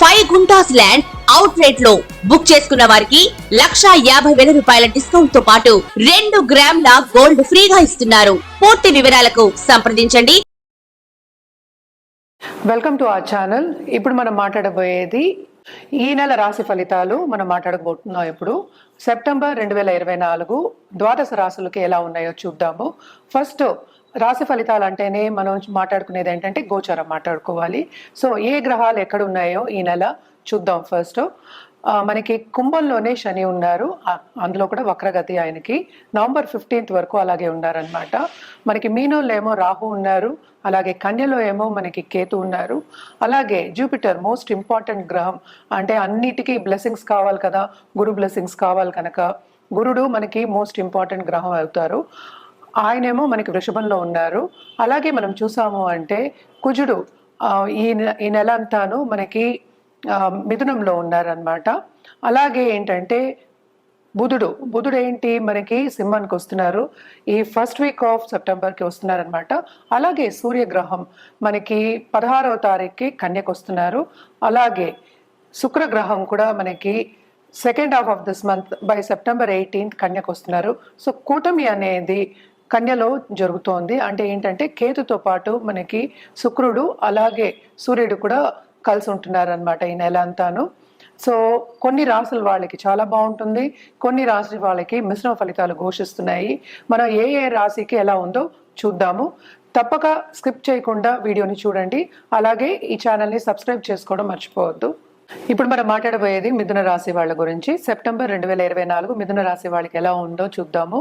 Five guntas land out రేట్లో book చేసుకున్న వారికి లక్షా యాభై వేల రూపాయల డిస్కౌంట్తో పాటు రెండు గ్రాముల గోల్డ్ ఫ్రీగా ఇస్తున్నారు. పూర్తి వివరాలకు సంప్రదించండి. వెల్కమ్ టు అవర్ ఛానల్ ఇప్పుడు మనం మాట్లాడబోయేది ఈ నెల రాశి ఫలితాలు మనం మాట్లాడబోతున్నాం ఇప్పుడు. సెప్టెంబర్ రెండు వేల ఇరవై నాలుగు ద్వాదశ రాశులకి ఎలా ఉన్నాయో చూద్దాము. ఫస్ట్ రాశి ఫలితాలు అంటేనే మనం మాట్లాడుకునేది ఏంటంటే గోచరం మాట్లాడుకోవాలి. సో ఏ గ్రహాలు ఎక్కడ ఉన్నాయో ఈ నెల చూద్దాం ఫస్ట్. మనకి కుంభంలోనే శని ఉన్నారు. అందులో కూడా వక్రగతి ఆయనకి నవంబర్ ఫిఫ్టీన్త్ వరకు అలాగే ఉన్నారనమాట మనకి మీనోళ్ళు ఏమో రాహు ఉన్నారు. అలాగే కన్యలో ఏమో మనకి కేతు ఉన్నారు. అలాగే జూపిటర్ మోస్ట్ ఇంపార్టెంట్ గ్రహం అంటే అన్నిటికీ బ్లెస్సింగ్స్ కావాలి కదా. గురు బ్లెస్సింగ్స్ కావాలి కనుక. గురుడు మనకి మోస్ట్ ఇంపార్టెంట్ గ్రహం అవుతారు. ఆయనేమో మనకి వృషభంలో ఉన్నారు. అలాగే మనం చూసాము అంటే కుజుడు ఈ ఈ నెల అంతాను మనకి మిథునంలో ఉన్నారనమాట అలాగే ఏంటంటే బుధుడు బుధుడు ఏంటి మనకి సింహానికి వస్తున్నారు. ఈ ఫస్ట్ వీక్ ఆఫ్ సెప్టెంబర్కి వస్తున్నారనమాట అలాగే సూర్యగ్రహం మనకి పదహారవ తారీఖుకి కన్యకు వస్తున్నారు. అలాగే శుక్రగ్రహం కూడా మనకి second half of this month by September eighteenth కన్యకు వస్తున్నారు. సో కూటమి అనేది కన్యలో జరుగుతోంది. అంటే ఏంటంటే కేతుతో పాటు మనకి శుక్రుడు అలాగే సూర్యుడు కూడా కలిసి ఉంటున్నారు అనమాట ఈ నెల అంతాను. సో కొన్ని రాసుల వాళ్ళకి చాలా బాగుంటుంది. కొన్ని రాశులు వాళ్ళకి మిశ్రమ ఫలితాలు ఘోషిస్తున్నాయి. మనం ఏ ఏ రాశికి ఎలా ఉందో చూద్దాము. తప్పక స్కిప్ చేయకుండా వీడియోని చూడండి. అలాగే ఈ ఛానల్ని సబ్స్క్రైబ్ చేసుకోవడం మర్చిపోవద్దు. ఇప్పుడు మనం మాట్లాడబోయేది మిథున రాశి వాళ్ళ గురించి. సెప్టెంబర్ రెండు వేల ఇరవై నాలుగు మిథున రాశి వాళ్ళకి ఎలా ఉందో చూద్దాము.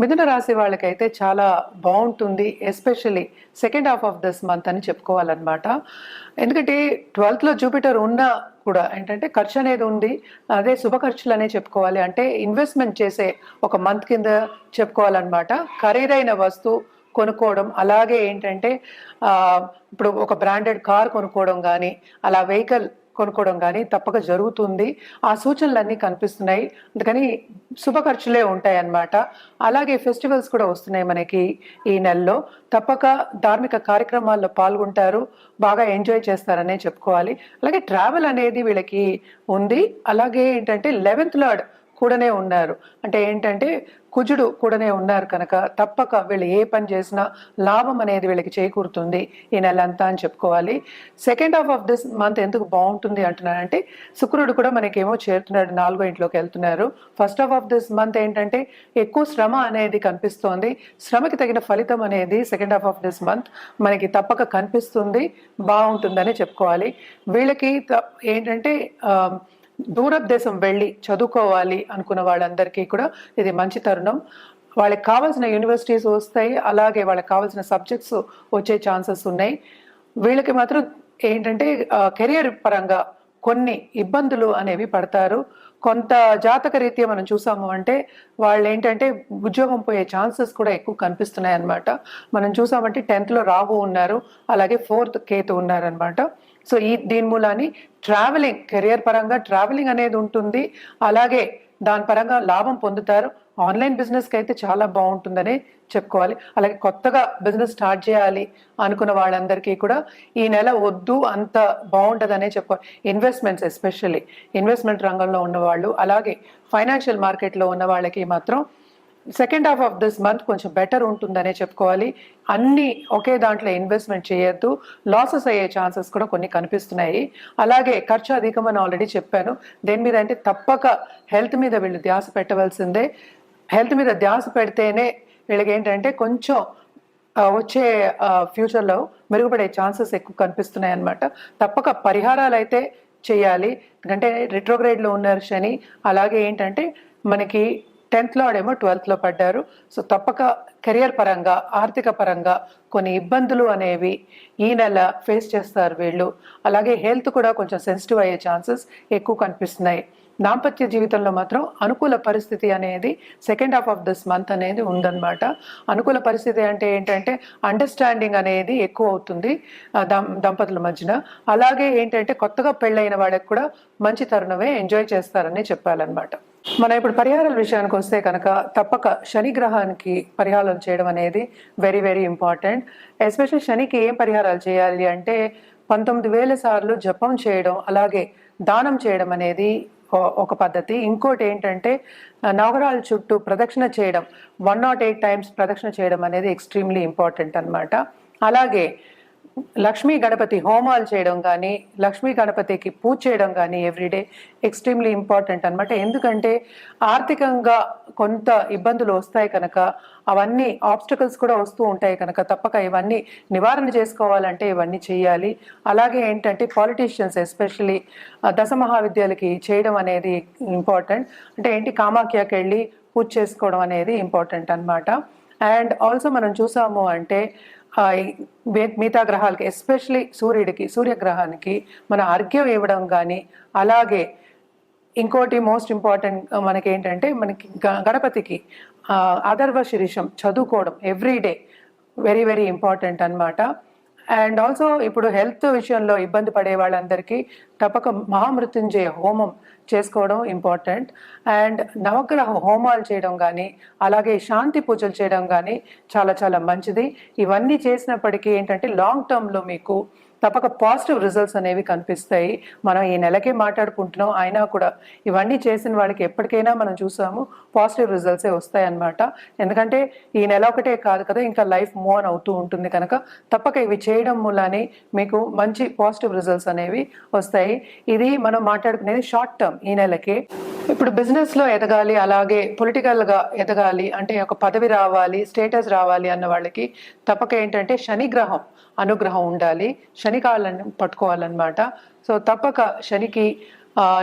మిథున రాశి వాళ్ళకైతే చాలా బాగుంటుంది especially second half of this month అని చెప్పుకోవాలన్నమాట. ఎందుకంటే ట్వెల్త్లో జూపిటర్ ఉన్న కూడా ఏంటంటే ఖర్చు అనేది ఉంది. అదే శుభ ఖర్చులు అనే చెప్పుకోవాలి. అంటే ఇన్వెస్ట్మెంట్ చేసే ఒక మంత్ కింద చెప్పుకోవాలన్నమాట. ఖరీదైన వస్తువు కొనుక్కోవడం అలాగే ఏంటంటే ఇప్పుడు ఒక బ్రాండెడ్ కార్ కొనుక్కోవడం కానీ అలా వెహికల్ కొనుక్కోవడం కానీ తప్పక జరుగుతుంది. ఆ సూచనలన్నీ కనిపిస్తున్నాయి. అందుకని శుభ ఖర్చులే ఉంటాయి అన్నమాట అలాగే ఫెస్టివల్స్ కూడా వస్తున్నాయి మనకి ఈ నెలలో. తప్పక ధార్మిక కార్యక్రమాల్లో పాల్గొంటారు. బాగా ఎంజాయ్ చేస్తారనే చెప్పుకోవాలి. అలాగే ట్రావెల్ అనేది వీళ్ళకి ఉంది. అలాగే ఏంటంటే లెవెన్త్ లార్డ్ కూడానే ఉన్నారు. అంటే ఏంటంటే కుజుడు కూడానే ఉన్నారు కనుక తప్పక వీళ్ళు ఏ పని చేసినా లాభం అనేది వీళ్ళకి చేకూరుతుంది ఈ నెల అంతా అని చెప్పుకోవాలి. Second half of this month ఎందుకు బాగుంటుంది అంటున్నానంటే శుక్రుడు కూడా మనకేమో చేరుతున్నాడు నాలుగో ఇంట్లోకి వెళ్తున్నారు. First half of this month ఏంటంటే ఎక్కువ శ్రమ అనేది కనిపిస్తోంది. శ్రమకి తగిన ఫలితం అనేది second half of this month మనకి తప్పక కనిపిస్తుంది బాగుంటుందని చెప్పుకోవాలి. వీళ్ళకి త- ఏంటంటే దూరదేశం వెళ్ళి చదువుకోవాలి అనుకున్న వాళ్ళందరికీ కూడా ఇది మంచి తరుణం. వాళ్ళకి కావాల్సిన యూనివర్సిటీస్ వస్తాయి అలాగే వాళ్ళకి కావాల్సిన సబ్జెక్ట్స్ వచ్చే ఛాన్సెస్ ఉన్నాయి. వీళ్ళకి మాత్రం ఏంటంటే కెరియర్ పరంగా కొన్ని ఇబ్బందులు అనేవి పడతారు. కొంత జాతక రీత్యా మనం చూసాము అంటే వాళ్ళు ఏంటంటే ఉద్యోగం పోయే ఛాన్సెస్ కూడా ఎక్కువ కనిపిస్తున్నాయి అన్నమాట మనం చూసామంటే టెన్త్లో రాహు ఉన్నారు అలాగే ఫోర్త్ కేతు ఉన్నారనమాట సో ఈ దీని మూలాన్ని ట్రావెలింగ్ కెరియర్ పరంగా ట్రావెలింగ్ అనేది ఉంటుంది. అలాగే దాని పరంగా లాభం పొందుతారు. ఆన్లైన్ బిజినెస్కి అయితే చాలా బాగుంటుందని చెప్పుకోవాలి. అలాగే కొత్తగా బిజినెస్ స్టార్ట్ చేయాలి అనుకున్న వాళ్ళందరికీ కూడా ఈ నెల వద్దు అంత బాగుంటుందనే చెప్పుకోవాలి. ఇన్వెస్ట్మెంట్స్ ఎస్పెషల్లీ ఇన్వెస్ట్మెంట్ రంగంలో ఉన్నవాళ్ళు అలాగే ఫైనాన్షియల్ మార్కెట్లో ఉన్న వాళ్ళకి మాత్రం second half of this month కొంచెం బెటర్ ఉంటుందనే చెప్పుకోవాలి. అన్ని ఒకే దాంట్లో ఇన్వెస్ట్మెంట్ చేయొద్దు. లాసెస్ అయ్యే ఛాన్సెస్ కూడా కొన్ని కనిపిస్తున్నాయి. అలాగే ఖర్చు అధికమని ఆల్రెడీ చెప్పాను. దేని మీద అంటే తప్పక హెల్త్ మీద వీళ్ళు ధ్యాస పెట్టవలసిందే. హెల్త్ మీద ధ్యాస పెడితేనే వీళ్ళకి ఏంటంటే కొంచెం వచ్చే ఫ్యూచర్లో మెరుగుపడే ఛాన్సెస్ ఎక్కువ కనిపిస్తున్నాయి అన్నమాట తప్పక పరిహారాలు అయితే చేయాలి. ఎందుకంటే రిట్రోగ్రేడ్లో ఉన్నారు శని అలాగే ఏంటంటే మనకి టెన్త్లో ఆడేమో ట్వెల్త్లో పడ్డారు. సో తప్పక కెరియర్ పరంగా ఆర్థిక పరంగా కొన్ని ఇబ్బందులు అనేవి ఈ నెల ఫేస్ చేస్తారు వీళ్ళు. అలాగే హెల్త్ కూడా కొంచెం సెన్సిటివ్ అయ్యే ఛాన్సెస్ ఎక్కువ కనిపిస్తున్నాయి. దాంపత్య జీవితంలో మాత్రం అనుకూల పరిస్థితి అనేది second half of this month అనేది ఉందన్నమాట. అనుకూల పరిస్థితి అంటే ఏంటంటే అండర్స్టాండింగ్ అనేది ఎక్కువ అవుతుంది దం దంపతుల మధ్యన. అలాగే ఏంటంటే కొత్తగా పెళ్ళైన వాళ్ళకి కూడా మంచి తరుణమే ఎంజాయ్ చేస్తారని చెప్పాలన్నమాట. మనం ఇప్పుడు పరిహారాల విషయానికి వస్తే కనుక తప్పక శని గ్రహానికి పరిహారం చేయడం అనేది వెరీ వెరీ ఇంపార్టెంట్ ఎస్పెషల్లీ శనికి ఏం పరిహారాలు చేయాలి అంటే పంతొమ్మిది వేల సార్లు జపం చేయడం అలాగే దానం చేయడం అనేది ఒక పద్ధతి. ఇంకోటి ఏంటంటే నగరాల చుట్టూ ప్రదక్షిణ చేయడం వన్ నాట్ ఎయిట్ టైమ్స్ ప్రదక్షిణ చేయడం అనేది ఎక్స్ట్రీమ్లీ ఇంపార్టెంట్ అన్నమాట. అలాగే లక్ష్మీ గణపతి హోమాలు చేయడం కానీ లక్ష్మీ గణపతికి పూజ చేయడం కానీ ఎవ్రీడే ఎక్స్ట్రీమ్లీ ఇంపార్టెంట్ అనమాట ఎందుకంటే ఆర్థికంగా కొంత ఇబ్బందులు వస్తాయి కనుక అవన్నీ ఆబ్స్టకల్స్ కూడా వస్తూ ఉంటాయి కనుక తప్పక ఇవన్నీ నివారణ చేసుకోవాలంటే ఇవన్నీ చేయాలి అలాగే ఏంటంటే పాలిటీషియన్స్ ఎస్పెషలీ దశ మహావిద్యాలకి చేయడం అనేది ఇంపార్టెంట్ అంటే ఏంటి కామాఖ్యకి వెళ్ళి పూజ చేసుకోవడం అనేది ఇంపార్టెంట్ అనమాట అండ్ ఆల్సో మనం చూసాము అంటే మిగతా గ్రహాలకి ఎస్పెషలీ సూర్యుడికి సూర్యగ్రహానికి మన అర్ఘ్యం ఇవ్వడం కానీ అలాగే ఇంకోటి మోస్ట్ ఇంపార్టెంట్ మనకి ఏంటంటే మనకి గ- గణపతికి ఆ, శిరీషం చదువుకోవడం every day very very important అన్నమాట. అండ్ ఆల్సో ఇప్పుడు హెల్త్ విషయంలో ఇబ్బంది పడే వాళ్ళందరికీ తప్పక మహామృత్యుంజయ హోమం చేసుకోవడం ఇంపార్టెంట్. అండ్ నవగ్రహ హోమాలు చేయడం కానీ అలాగే శాంతి పూజలు చేయడం కానీ చాలా చాలా మంచిది. ఇవన్నీ చేసినప్పటికీ ఏంటంటే లాంగ్ టర్మ్లో మీకు తప్పక పాజిటివ్ రిజల్ట్స్ అనేవి కనిపిస్తాయి. మనం ఈ నెలకే మాట్లాడుకుంటున్నాం అయినా కూడా ఇవన్నీ చేసిన వాళ్ళకి ఎప్పటికైనా మనం చూసాము పాజిటివ్ రిజల్ట్సే వస్తాయి అన్నమాట ఎందుకంటే ఈ నెల ఒకటే కాదు కదా ఇంకా లైఫ్ మూవ్ ఆన్ అవుతూ ఉంటుంది కనుక తప్పక ఇవి చేయడం మూలానే మీకు మంచి పాజిటివ్ రిజల్ట్స్ అనేవి వస్తాయి. ఇది మనం మాట్లాడుకునేది షార్ట్ టర్మ్ ఈ నెలకి. ఇప్పుడు బిజినెస్లో ఎదగాలి అలాగే పొలిటికల్గా ఎదగాలి అంటే ఒక పదవి రావాలి స్టేటస్ రావాలి అన్న వాళ్ళకి తప్పక ఏంటంటే శనిగ్రహం అనుగ్రహం ఉండాలి శని కాళ్ళని పట్టుకోవాలన్నమాట. సో తప్పక శనికి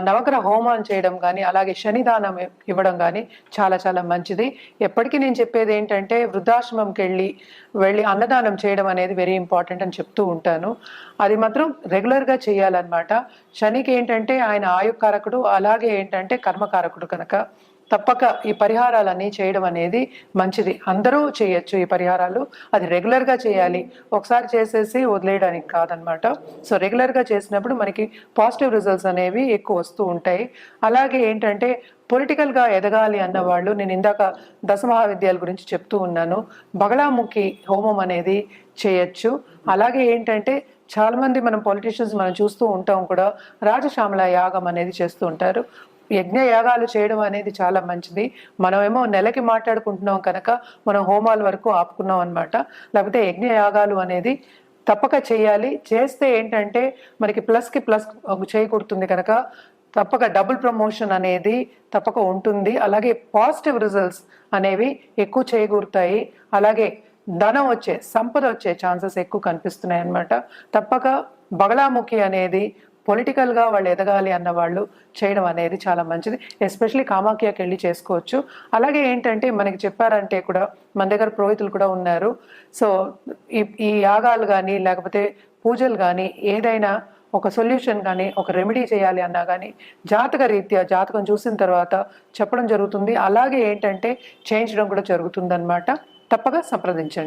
నవగ్రహ హోమాలు చేయడం కానీ అలాగే శనిదానం ఇవ్వడం కానీ చాలా చాలా మంచిది. ఎప్పటికీ నేను చెప్పేది ఏంటంటే వృద్ధాశ్రమంకి వెళ్ళి వెళ్ళి అన్నదానం చేయడం అనేది వెరీ ఇంపార్టెంట్ అని చెప్తూ ఉంటాను. అది మాత్రం రెగ్యులర్గా చేయాలన్నమాట. శనికి ఏంటంటే ఆయన ఆయుకారకుడు అలాగే ఏంటంటే కర్మకారకుడు కనుక. తప్పక ఈ పరిహారాలన్నీ చేయడం అనేది మంచిది. అందరూ చేయొచ్చు ఈ పరిహారాలు. అది రెగ్యులర్గా చేయాలి. ఒకసారి చేసేసి వదిలేయడానికి కాదనమాట. సో రెగ్యులర్గా చేసినప్పుడు మనకి పాజిటివ్ రిజల్ట్స్ అనేవి ఎక్కువ వస్తూ ఉంటాయి. అలాగే ఏంటంటే పొలిటికల్గా ఎదగాలి అన్న వాళ్ళు నేను ఇందాక దశ మహావిద్యాల గురించి చెప్తూ ఉన్నాను. బగళాముఖి హోమం అనేది చేయొచ్చు. అలాగే ఏంటంటే చాలామంది మనం పొలిటీషియన్స్ మనం చూస్తూ ఉంటాం కూడా రాజశ్యామల యాగం అనేది చేస్తూ ఉంటారు. యజ్ఞ యాగాలు చేయడం అనేది చాలా మంచిది. మనమేమో నెలకి మాట్లాడుకుంటున్నాం కనుక మనం హోమాల వరకు ఆపుకున్నాం అనమాట లేకపోతే యజ్ఞ యాగాలు అనేది తప్పక చేయాలి. చేస్తే ఏంటంటే మనకి ప్లస్కి ప్లస్ చేయకూడుతుంది కనుక తప్పక డబుల్ ప్రమోషన్ అనేది తప్పక ఉంటుంది. అలాగే పాజిటివ్ రిజల్ట్స్ అనేవి ఎక్కువ చేయకూరుతాయి అలాగే ధనం వచ్చే సంపద వచ్చే ఛాన్సెస్ ఎక్కువ కనిపిస్తున్నాయి అన్నమాట తప్పక బగలాముఖి అనేది పొలిటికల్గా వాళ్ళు ఎదగాలి అన్న వాళ్ళు చేయడం అనేది చాలా మంచిది. ఎస్పెషలీ కామాఖ్యకి వెళ్ళి చేసుకోవచ్చు. అలాగే ఏంటంటే మనకి చెప్పారంటే కూడా మన దగ్గర పురోహితులు కూడా ఉన్నారు. సో ఈ ఈ యాగాలు కానీ లేకపోతే పూజలు కానీ ఏదైనా ఒక సొల్యూషన్ కానీ ఒక రెమెడీ చేయాలి అన్నా కానీ జాతక రీత్యా జాతకం చూసిన తర్వాత చెప్పడం జరుగుతుంది. అలాగే ఏంటంటే చేయించడం కూడా జరుగుతుంది తప్పక సంప్రదించండి.